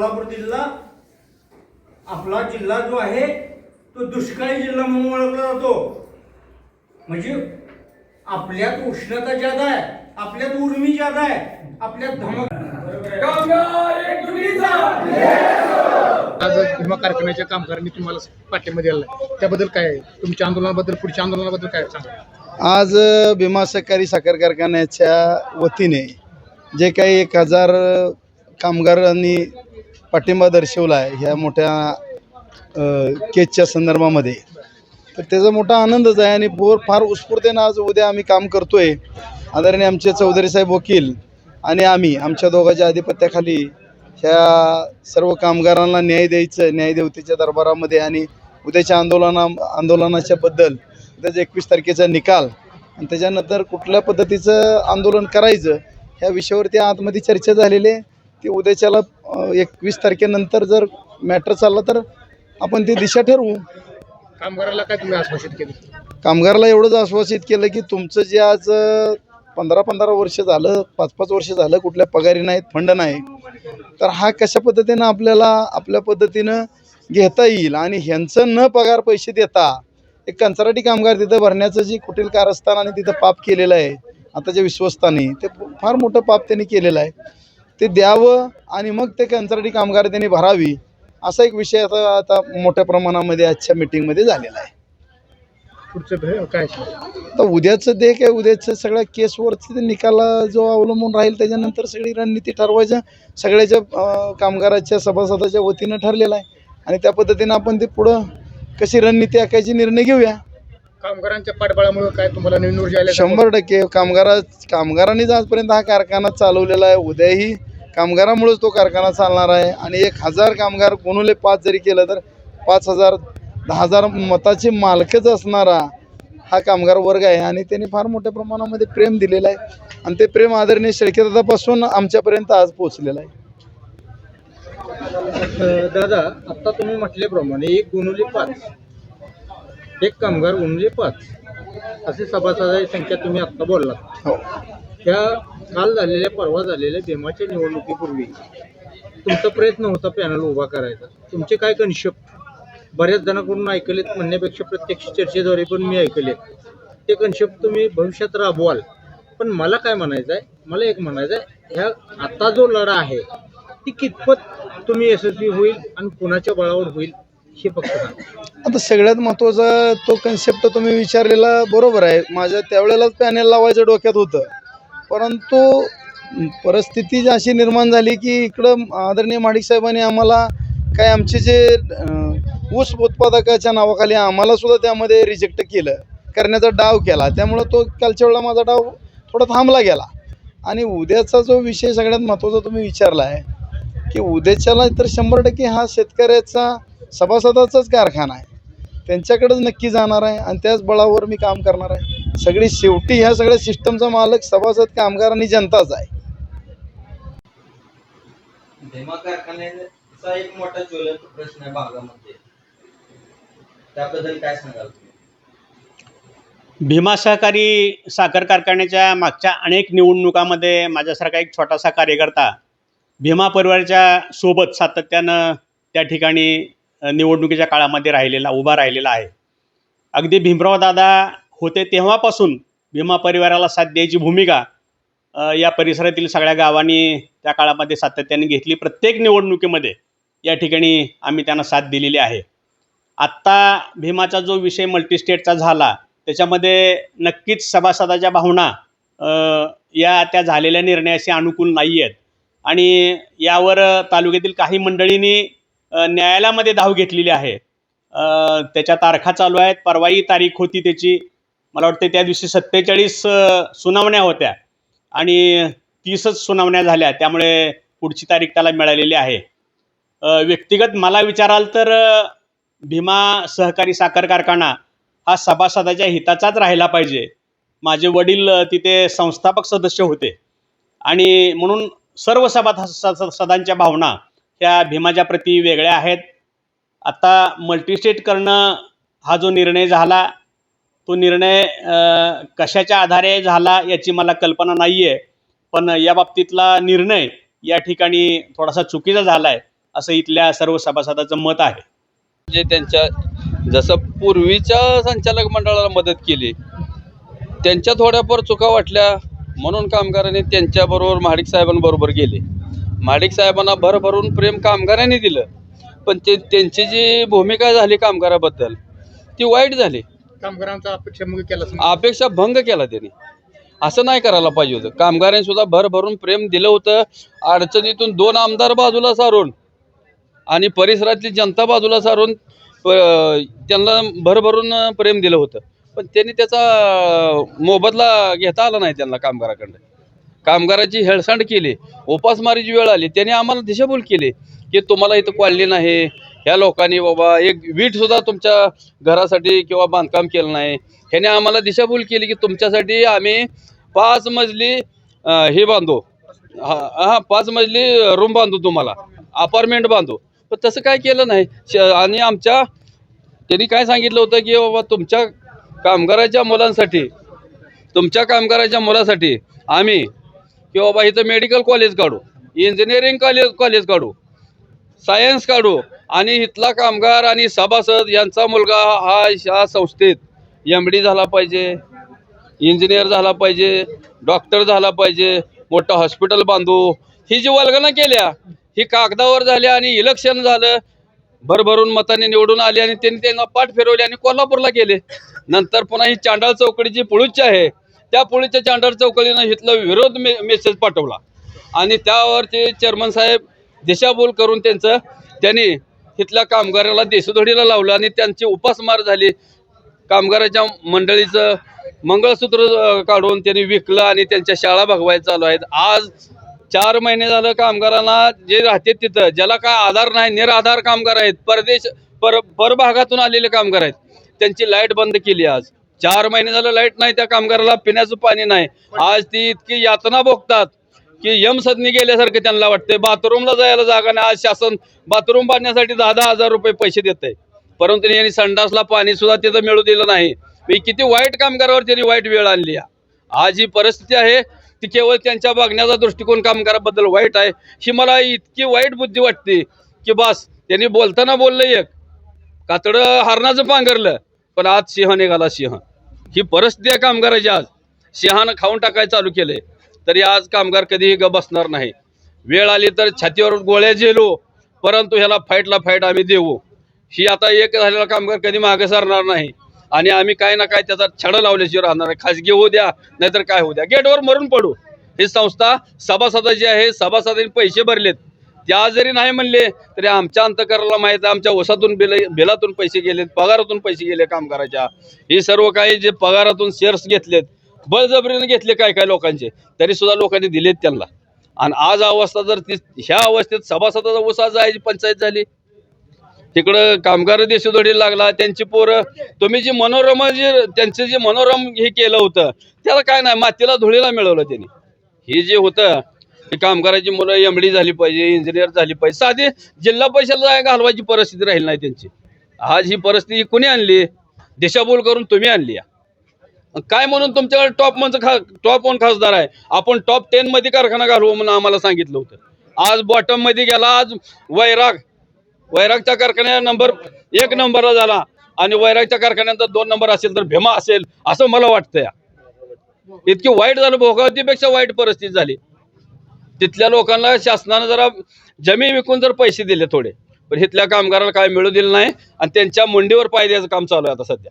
सोलापूर जिल्हा आपला जिल्हा जो आहे तो दुष्काळी जिल्हा म्हणून ओळखला जातो म्हणजे आपल्यात उष्णता ज्यादा आहे आपल्यात उर्मी ज्यादा आहे आपल्यात धमक आज भीमा कारखान्याच्या कामगारांनी तुम्हाला पाठिंबा दिला. त्याबद्दल काय आहे? तुमच्या आंदोलनाबद्दल पुढच्या आंदोलनाबद्दल काय सांगा आज भीमा सहकारी साखर कारखान्याच्या वतीने जे काही एक हजार कामगारांनी पाठिंबा दर्शवला आहे ह्या मोठ्या केचच्या केसच्या संदर्भामध्ये. तर त्याचा मोठा आनंदच आहे आणि बोर फार उत्स्फूर्तेनं आज उद्या आम्ही काम करतोय. आदरणीय आमचे चौधरी साहेब वकील आणि आम्ही आमच्या दोघांच्या आधिपत्याखाली ह्या सर्व कामगारांना न्याय द्यायचं न्यायदेवतेच्या दरबारामध्ये आणि उद्याच्या आंदोलना आंदोलनाच्या बद्दल उद्याचा एकवीस तारखेचा निकाल आणि त्याच्यानंतर कुठल्या पद्धतीचं आंदोलन करायचं ह्या विषयावरती आतमध्ये चर्चा झालेली आहे. ती उद्याच्याला एकवीस तारखेनंतर जर मॅटर चालला तर आपण ती दिशा ठरवू. कामगाराला काय तुम्ही आश्वासित केलं? कामगाराला एवढंच आश्वासित केलं की तुमचं जे आज पंधरा पंधरा वर्ष झालं पाच पाच वर्ष झालं कुठल्या पगारी नाहीत फंड नाही तर हा कशा पद्धतीनं आपल्याला आपल्या पद्धतीनं घेता येईल? आणि ह्यांचं न पगार पैसे देता एक कंत्राटी कामगार तिथं भरण्याचं जी कुटील कारस्थान आणि तिथं पाप केलेलं आहे आताच्या विश्वस्तांनी ते फार मोठं पाप त्यांनी केलेलं आहे. ते द्यावं आणि मग ते कंत्राटी कामगार त्यांनी भरावी असा एक विषय आता आता मोठ्या प्रमाणामध्ये आजच्या मिटिंगमध्ये झालेला आहे. पुढचं काय? तर उद्याचं दे काय उद्याचं सगळ्या केसवरती ते निकाल जो अवलंबून राहील त्याच्यानंतर सगळी रणनीती ठरवायच्या सगळ्याच्या कामगाराच्या सभासदाच्या वतीनं ठरलेलं आहे. आणि त्या पद्धतीनं आपण ते पुढं कशी रणनीती आखायची निर्णय घेऊया. कामगारांच्या पाठबळामुळे काय तुम्हाला नवीन ऊर्जा आल्या शंभर टक्के. कामगारा कामगारांनीच आजपर्यंत हा कारखाना चालवलेला आहे. उद्याही कामगारामुळेच तो कारखाना चालणार आहे. आणि एक हजार कामगार कोणुले पाच जरी केलं तर पाच हजार दहा हजार मताचे मालकच असणारा हा कामगार वर्ग आहे. आणि त्यांनी फार मोठ्या प्रमाणामध्ये प्रेम दिलेलं आहे. आणि ते प्रेम आदरणीय शेळकेदादापासून आमच्यापर्यंत आज पोहोचलेलं आहे. दादा आता तुम्ही म्हटल्याप्रमाणे एक गुणुले पाच एक कामगार गुणुले पाच असे सभासदाची संख्या तुम्ही आत्ता बोललात. हो. त्या काल झालेल्या परवा झालेल्या भीमाच्या निवडणुकीपूर्वी तुमचा प्रयत्न होता पॅनल उभा करायचा. तुमचे काय कन्सेप्ट बऱ्याच जणांकडून ऐकलेत म्हणण्यापेक्षा प्रत्यक्ष चर्चेद्वारे पण मी ऐकलेत. ते कन्सेप्ट तुम्ही भविष्यात राबवाल. पण मला काय म्हणायचं आहे मला एक म्हणायचं आहे ह्या आता जो लढा आहे ती कितपत तुम्ही यशस्वी होईल आणि कुणाच्या बळावर होईल हे फक्त आता सगळ्यात महत्त्वाचा तो कन्सेप्ट तुम्ही विचारलेला बरोबर आहे. माझ्या त्यावेळेलाच पॅनेल लावायचं डोक्यात होतं. परंतु परिस्थिती जी अशी निर्माण झाली की इकडं आदरणीय माडिक साहेबांनी आम्हाला काय आमचे जे ऊस उत्पादकाच्या नावाखाली आम्हाला सुद्धा त्यामध्ये रिजेक्ट केलं करण्याचा डाव केला. त्यामुळं तो कालच्या वेळेला माझा डाव थोडा थांबला गेला. आणि उद्याचा जो विषय सगळ्यात महत्त्वाचा तुम्ही विचारला आहे की उद्याच्याला तर शंभर टक्के हा शेतकऱ्याचा सभासदाचाच कारखाना आहे. त्यांच्याकडेच नक्की जाणार आहे आणि त्याच बळावर मी काम करणार आहे. सगळी शेवटी ह्या सगळ्या सिस्टमचा मालक सभासद कामगार आणि जनताच आहे. भीमा कारखान्याचा एक मोठा ज्वलंत प्रश्न आहे भागामध्ये. त्याबद्दल काय सांगाल तुम्ही? भीमा सहकारी साखर कारखान्याच्या मागच्या अनेक निवडणुकामध्ये माझ्यासारखा एक छोटासा कार्यकर्ता भीमा परिवाराच्या सोबत सातत्यानं त्या ठिकाणी निवडणुकीच्या काळामध्ये राहिलेला उभा राहिलेला आहे. अगदी भीमराव दादा होते तेव्हापासून भीमा परिवाराला साथ द्यायची भूमिका या परिसरातील सगळ्या गावांनी त्या काळामध्ये सातत्याने घेतली. प्रत्येक निवडणुकीमध्ये या ठिकाणी आम्ही त्यांना साथ दिलेली आहे. आत्ता भीमाचा जो विषय मल्टीस्टेटचा झाला त्याच्यामध्ये नक्कीच सभासदाच्या भावना या त्या झालेल्या निर्णयाशी अनुकूल नाही आहेत आणि यावर तालुक्यातील काही मंडळींनी न्यायालयामध्ये धाव घेतलेली आहे. त्याच्या तारखा चालू आहेत परवाही तारीख होती त्याची. मला वाटते त्या दिवशी सत्तेचाळीस सुनावण्या होत्या. आणि तीसच सुनावण्या झाल्या. त्यामुळे पुढची तारीख त्याला मिळालेली आहे. व्यक्तिगत मला विचाराल तर भीमा सहकारी साखर कारखाना हा सभासदाच्या हिताचाच राहिला पाहिजे. माझे वडील तिथे संस्थापक सदस्य होते. आणि म्हणून सर्व सभा सदांच्या भावना ह्या भीमाच्या प्रती वेगळ्या आहेत. आता मल्टीस्टेट करणं हा जो निर्णय झाला तो निर्णय कशाच्या आधारे झाला याची मला कल्पना नाही आहे पण या बाबतीतला निर्णय या ठिकाणी थोडासा चुकीचा झाला आहे असं इथल्या सर्व सभासदाचं मत आहे. जे त्यांच्या जसं पूर्वीच्या संचालक मंडळाला मदत केली त्यांच्या थोड्याफार चुका वाटल्या म्हणून कामगारांनी त्यांच्याबरोबर महाडिक साहेबांबरोबर गेले. महाडिक साहेबांना भरभरून प्रेम कामगारांनी दिलं. पण ते त्यांची जी भूमिका झाली कामगाराबद्दल ती वाईट झाली. कामगारांचा अपेक्षा मग केला अपेक्षा भंग केला त्यांनी. असं नाही करायला पाहिजे होतं. कामगारांनी सुद्धा भरभरून प्रेम दिलं होतं. अडचणीतून दोन आमदार बाजूला सारून आणि परिसरातली जनता बाजूला सारून प- त्यांना भरभरून प्रेम दिलं होतं. पण त्यांनी त्याचा मोबदला घेता आला नाही त्यांना कामगाराकडं कामगाराची हेळसांड केली. उपासमारीची वेळ आली. त्यांनी आम्हाला दिशाभूल केली की तुम्हाला इथं कॉलनी नाही ह्या लोकांनी बाबा एक वीट सुद्धा तुमच्या घरासाठी किंवा बांधकाम केलं नाही. ह्याने आम्हाला दिशाभूल केली की तुमच्यासाठी आम्ही पाच मजली हे बांधू. हा हा पाच मजली रूम बांधू तुम्हाला. अपार्टमेंट बांधू. पण तसं काय केलं नाही. श- आणि आमच्या त्यांनी काय सांगितलं होतं की बाबा तुमच्या कामगाराच्या मुलांसाठी तुमच्या कामगाराच्या मुलासाठी आम्ही की बाबा इथं मेडिकल कॉलेज काढू इंजिनिअरिंग कॉलेज कॉलेज काढू सायन्स काढू आणि इथला कामगार आणि सभासद यांचा मुलगा हा या संस्थेत एम डी झाला पाहिजे इंजिनियर झाला पाहिजे डॉक्टर झाला पाहिजे मोठं हॉस्पिटल बांधू. ही जी वल्गना केल्या ही कागदावर झाली आणि इलेक्शन झालं भरभरून मताने निवडून आले आणि त्यांनी त्यांना पाठ फिरवले आणि कोल्हापूरला गेले. नंतर पुन्हा ही चांडाळ चौकडी जी पुळूची आहे त्या पुळीच्या चांडाळ चौकडीनं इथला विरोध मे मेसेज पाठवला. आणि त्यावर ते चेअरमन साहेब दिशाभूल करून त्यांचं त्यांनी तिथल्या कामगाराला देशोधडीला लावलं आणि त्यांची उपासमार झाली. कामगाराच्या मंडळीचं मंगळसूत्र काढून त्यांनी विकलं आणि त्यांच्या शाळा भगवायला चालू आहेत. आज चार महिने झालं कामगारांना जे राहते तिथं ज्याला काय आधार नाही निराधार कामगार आहेत. परदेश पर परभागातून आलेले कामगार आहेत. त्यांची लाइट बंद केली आज. चार महिने झालं लाइट नाही त्या कामगाराला पिण्याचं पाणी नाही. आज ती इतकी यातना भोगतात. की यम सदनी गेल्यासारखं त्यांना वाटतंय. बाथरूमला जायला जागा नाही. आज शासन बाथरूम बांधण्यासाठी दहा दहा हजार रुपये पैसे देत आहे परंतु यांनी संडासला पाणी सुद्धा तिथं मिळू दिलं नाही. मी किती वाईट कामगारावर त्यांनी वाईट वेळ आणली आज ही परिस्थिती आहे ती केवळ त्यांच्या बघण्याचा दृष्टिकोन कामगाराबद्दल वाईट आहे. ही मला इतकी वाईट बुद्धी वाटते की बस त्यांनी बोलताना बोललं एक. कातडं हरणाचं पांघरलं पण आज सिंह निघाला सिंह. ही परिस्थिती आहे कामगाराची आज. सिंहानं खाऊन टाकायला चालू केलंय. तरी आज कामगार कधीही ग बसणार नाही. वेळ आली तर छातीवर गोळ्या झेलू परंतु ह्याला फाईटला फाईट आम्ही देऊ. ही आता एक झालेला कामगार कधी मागे सरणार नाही. आणि आम्ही काय ना काय त्याचा छडं लावल्याशिवाय राहणार आहे खाजगी होऊ द्या नाहीतर काय होऊ द्या. गेटवर मरून पडू. ही संस्था सभासदाची आहे. सभासदांनी पैसे भरलेत. त्या जरी नाही म्हणले तरी आमच्या अंतकराला माहीत आहे. आमच्या ओसातून बिल बिलातून पैसे गेलेत पगारातून पैसे गेले कामगाराच्या. हे सर्व काही जे पगारातून शेअर्स घेतलेत बळजबरीने घेतले काय काय लोकांचे तरी सुद्धा लोकांनी दिलेत त्यांना. आणि आज अवस्था जर ती ह्या अवस्थेत सभासदाचा उसा जायची पंचायत झाली. तिकडं कामगार देशोधडी लागला त्यांची पोरं तुम्ही जी मनोरम जे त्यांचं जे मनोरम हे केलं होतं त्याला काय नाही मातीला धुळीला मिळवलं त्यांनी. हे जे होतं ते कामगाराची मुलं एमडी झाली पाहिजे इंजिनियर झाली पाहिजे साधी जिल्हा परिषदला घालवायची परिस्थिती राहील नाही त्यांची. आज ही परिस्थिती कुणी आणली? दिशाभूल करून तुम्ही आणली या. काय म्हणून तुमच्याकडे टॉप म्हणजे खा टॉप वन खासदार आहे? आपण टॉप टेन मध्ये कारखाना घालवू म्हणून आम्हाला सांगितलं होतं. आज बॉटममध्ये गेला आज वैराग वैरागच्या कारखान्या नंबर एक नंबरला झाला. आणि वैरागच्या कारखान्याचा दोन नंबर असेल तर भीमा असेल असं मला वाटतंय. इतकी वाईट झालं भोगावतीपेक्षा वाईट परिस्थिती झाली. तिथल्या लोकांना शासनानं जरा जमीन विकून जर पैसे दिले थोडे पण इथल्या कामगाराला काय मिळू दिलं नाही आणि त्यांच्या मुंडीवर पाय द्यायचं काम चालू आहे आता सध्या.